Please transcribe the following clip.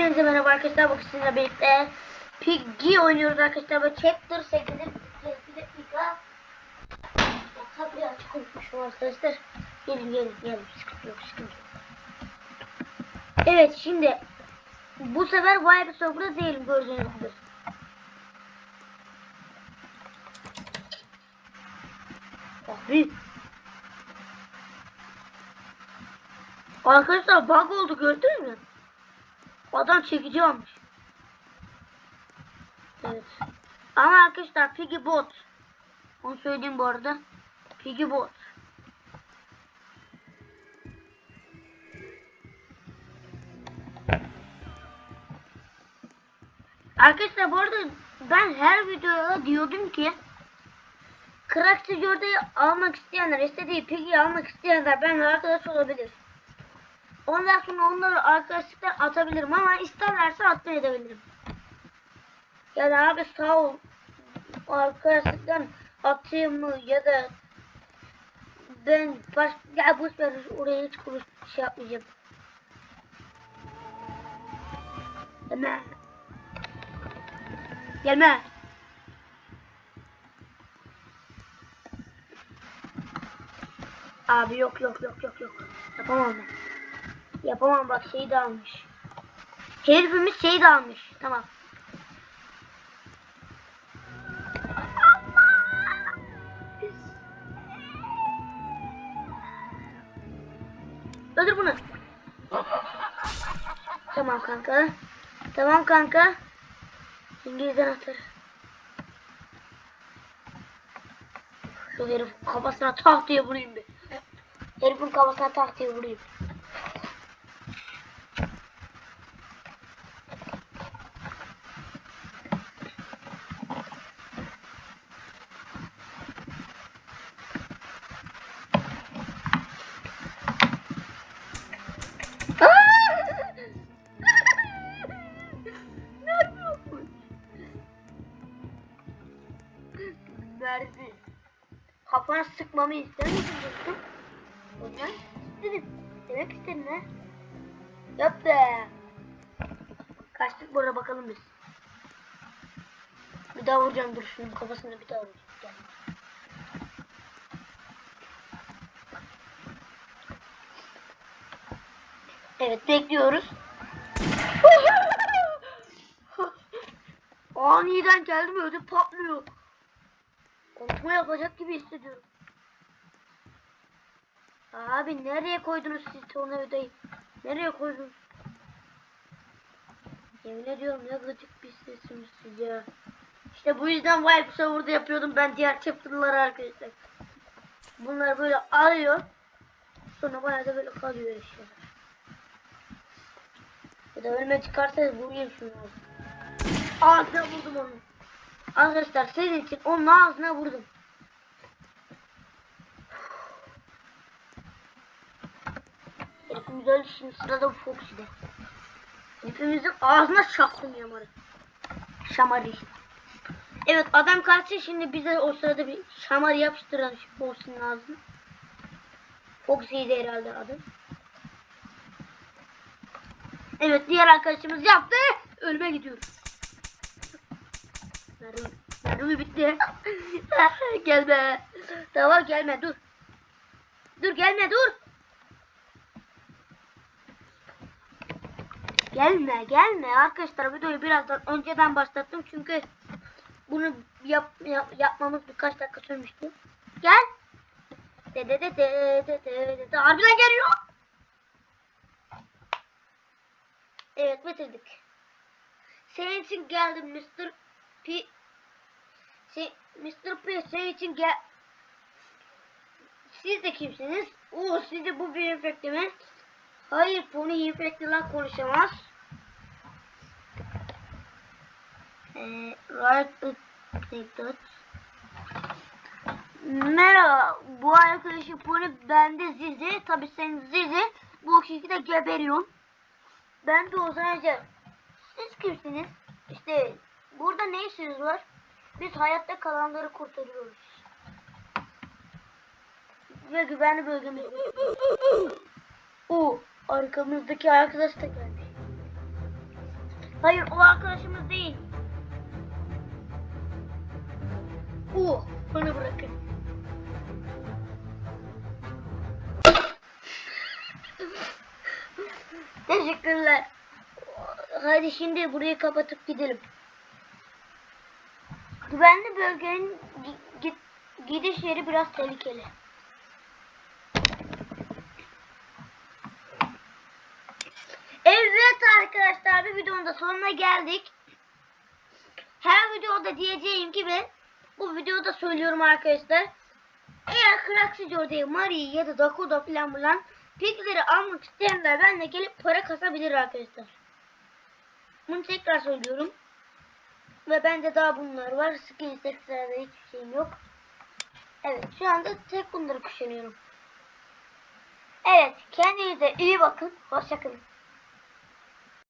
Hepinize merhaba arkadaşlar. Bugün sizinle birlikte Piggy oynuyoruz arkadaşlar. Bu Chapter 8'in bir dakika. Tabii açık unutmuşum arkadaşlar. Gelin gelin gelin. Sıkıntı yok sıkıntı yok. Evet şimdi bu sefer Vibe Server'da değilim gördüğünüz gibi. Abi. Arkadaşlar bug oldu gördünüz mü? Adam çekici almış. Evet. Ama arkadaşlar Piggy Bot. Onu söyleyeyim bu arada. Piggy Bot. Arkadaşlar bu arada ben her videoda diyordum ki Crack Jordan'ı almak isteyenler, istediği Piggy'yi almak isteyenler benimle arkadaş olabilir. Ondan sonra onları arkadaşlıktan atabilirim ama isterlerse atmayabilirim. Yani abi sağ ol arkadaşlıktan atayım mı ya da ben baş ya boş ver oraya hiç konuş şey yapmayacağım. Gelme. Gelme. Abi yok yok yok yok yok. Yapamam ben. Yapamam bak şeyi de almış. Herifimiz şeyi de almış. Tamam. Öldür bunu. Tamam kanka. Tamam kanka. İngilizden atar. Şu herif kafasına diye vurayım bir. Herifin kafasına diye vurayım. Kafana sıkmamı misin dostum? Hocam istedim. Demek istedim ha. Yap be. Kaçtık burada bakalım biz. Bir daha vuracağım dur şunun kafasına bir daha vuracağım. Gel. Evet bekliyoruz. Aniden geldim ödüm patlıyor. Konuşma yapacak gibi hissediyorum. Abi nereye koydunuz siz tornavidayı? Nereye koydunuz? Yemin ediyorum ne gıcık bir sesiniz siz ya. İşte bu yüzden Vibe Server'da yapıyordum ben diğer chapter'ları arkadaşlar. Bunlar böyle alıyor. Sonra bayağı da böyle kalıyor işte. Ya da önüme çıkarsa vurayım şunu. Ağzına vurdum onu. Arkadaşlar sizin için onun ağzına vurdum. Herifimiz öldü şimdi sırada bu Foxy'de. Herifimizin ağzına çaktım yamarı. Şamarı işte. Evet adam kaçtı şimdi bize o sırada bir şamar yapıştıralım Foxy'nin ağzına. Foxy'ydi herhalde adı. Evet diğer arkadaşımız yaptı. Ölüme gidiyoruz. Mermi, mermi bitti. gelme. Tamam gelme dur. Dur gelme dur. Gelme gelme arkadaşlar videoyu birazdan önceden başlattım çünkü bunu yap, yap- yapmamız birkaç dakika sürmüştü. Gel. De de de de de de de de harbiden geliyor. Evet bitirdik. Senin için geldim Mr. Mr. P senin için gel. Siz de kimsiniz? Oo sizce bu bir infekte mi? Hayır Pony infekteler konuşamaz. Ee, right that. Merhaba, bu arkadaşım Pony bende Zizi. Tabi sen Zizi. Bu kişi de geberiyorsun. Ben de Ozan Ece. Siz kimsiniz? İşte burada ne işiniz var? Biz hayatta kalanları kurtarıyoruz. Ve güvenli bölgemiz. O arkamızdaki arkadaş da gelmiş. Hayır o arkadaşımız değil. O bana bırakın. Teşekkürler. Hadi şimdi burayı kapatıp gidelim. Güvenli bölgenin gi- gi- gidiş yeri biraz tehlikeli. Evet arkadaşlar bir videonun da sonuna geldik. Her videoda diyeceğim gibi bu videoda söylüyorum arkadaşlar. Eğer Craxy Jordan'ı, Mari'yi ya da Dakoda falan bulan pigleri almak isteyenler benimle gelip para kasabilir arkadaşlar. Bunu tekrar söylüyorum. Ve bende daha bunlar var. Skins ekstrada hiçbir şeyim yok. Evet şu anda tek bunları kuşanıyorum. Evet kendinize iyi bakın. Hoşçakalın.